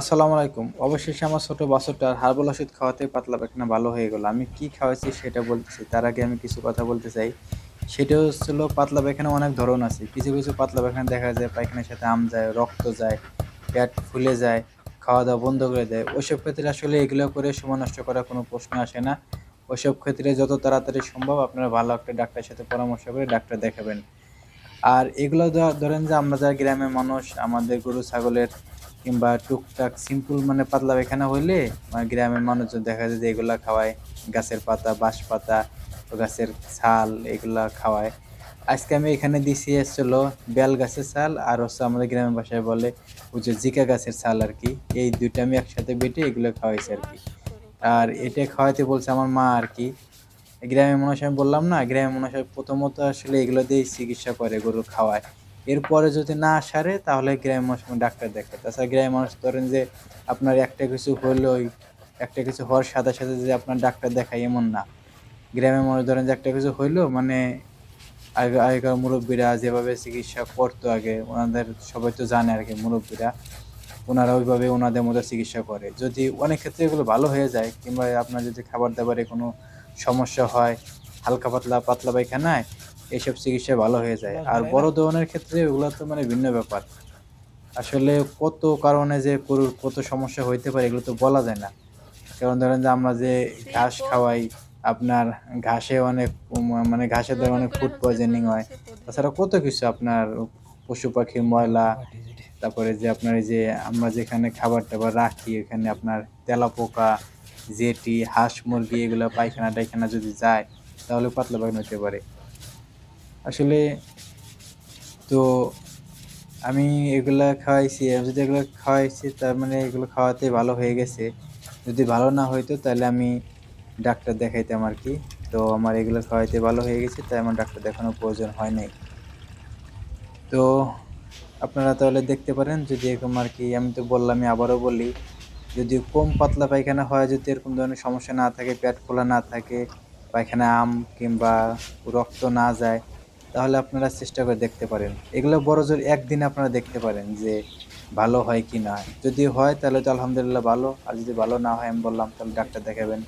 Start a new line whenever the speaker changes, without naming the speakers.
আসসালামু আলাইকুম। অবশেষে আমার ছোট বাছুরটার হার্বাল ওষুধ খাওয়াতে পাতলা পায়খানা ভালো হয়ে গেল। আমি কি খাওয়াইছি সেটা বলতেছি। তার আগে আমি কিছু কথা বলতে চাই। সেটা হচ্ছিল পাতলা পায়খানা অনেক ধরন আছে। কিছু কিছু পাতলা পায়খানা দেখা যায় পায়খানার সাথে আম যায়, রক্ত যায়, পেট ফুলে যায় খাওয়া দাওয়া বন্ধ করে দেয়। ওইসব ক্ষেত্রে আসলে এগুলো করে সময় নষ্ট করার কোনো প্রশ্ন আসে না। ওইসব ক্ষেত্রে যত তাড়াতাড়ি সম্ভব আপনারা ভালো একটা ডাক্তারের সাথে পরামর্শ করে ডাক্তার দেখাবেন। আর এগুলো ধরেন যে আমরা যারা গ্রামের মানুষ, আমাদের গরু, ছাগলের কিংবা টুকটাক সিম্পল মানে পাতলা পায়খানা হইলে মানে গ্রামের মানুষজন দেখা যায় যে এগুলা খাওয়ায়। গাছের পাতা, বাঁশ পাতা, গাছের ছাল এগুলা খাওয়ায়। আজকে আমি এখানে দিছি এসছিল বেল গাছের ছাল আর হচ্ছে আমাদের গ্রামের ভাষায় বলে ওই যে জিকা গাছের ছাল আর কি। এই দুইটা আমি একসাথে বেটে এগুলো খাওয়াইছি আর কি। আর এটা খাওয়াইতে বলছে আমার মা আর কি। গ্রামের মানুষ আমি বললাম না, গ্রামের মানুষ প্রথমত আসলে এগুলো দিয়েই চিকিৎসা করে গরু খাওয়ায়। এরপরে যদি না সারে, তাহলে গ্রামের মানুষ ডাক্তার দেখে। তাছাড়া গ্রামের মানুষ ধরেন যে, আপনার একটা কিছু হলোই একটা কিছু হওয়ার সাথে সাথে যে আপনার ডাক্তার দেখায়, এমন না। গ্রামের মানুষ ধরেন যে একটা কিছু হইল মানে আগে, আগেকার মুরব্বীরা যেভাবে চিকিৎসা করতো আগে, ওনাদের সবাই তো জানে আর কি মুরব্বীরা, ওনারা ওইভাবে ওনাদের মতো চিকিৎসা করে। যদি অনেক ক্ষেত্রে এগুলো ভালো হয়ে যায়, কিংবা আপনার যদি খাবার দাবারে কোনো সমস্যা হয়, হালকা পাতলা পাতলা পায়খানায় এইসব চিকিৎসা ভালো হয়ে যায়। আর বড় ধরনের ক্ষেত্রে ওগুলো তো মানে ভিন্ন ব্যাপার। আসলে কত কারণে যে গরুর কত সমস্যা হইতে পারে এগুলো তো বলা যায় না। কারণ ধরেন যে আমরা যে ঘাস খাওয়াই আপনার ঘাসে অনেক মানে ঘাসের দ্বারা অনেক ফুড পয়জনিং হয় তাছাড়া কত কিছু আপনার পশু পাখির ময়লা তারপরে যে আপনার এই যে আমরা যেখানে খাবার টাবার রাখি এখানে আপনার তেলাপোকা জেটি হাঁস মুরগি এগুলো পায়খানা টায়খানা যদি যায় তাহলে পাতলা পায়খানা হতে পারে। আসলে তো আমি এগুলা খাওয়াইছি, আমি যদি এগুলো খাওয়াইছি, তার মানে এগুলো খাওয়াতে ভালো হয়ে গেছে। যদি ভালো না হইতো, তাহলে আমি ডাক্তার দেখাইতাম আর কি। তো আমার এগুলো খাওয়াইতে ভালো হয়ে গেছে, তাই আমার ডাক্তার দেখানোর প্রয়োজন হয় নাই। তো আপনারা তাহলে দেখতে পারেন, যদি এরকম আর কি, আমি তো বললামই, আবারও বলি, যদি কম পাতলা পায়খানা হয়, যদি এরকম ধরনের সমস্যা না থাকে, পেট ফোলা না থাকে, পায়খানা আম কিংবা রক্ত না যায় তাহলে আপনারা চেষ্টা করে দেখতে পারেন। এগুলো বড় জোর একদিন আপনারা দেখতে পারেন যে ভালো হয় কি না। যদি হয় তাহলে তো আলহামদুলিল্লাহ ভালো, আর যদি ভালো না হয় আমি বললাম তাহলে ডাক্তার দেখাবেন।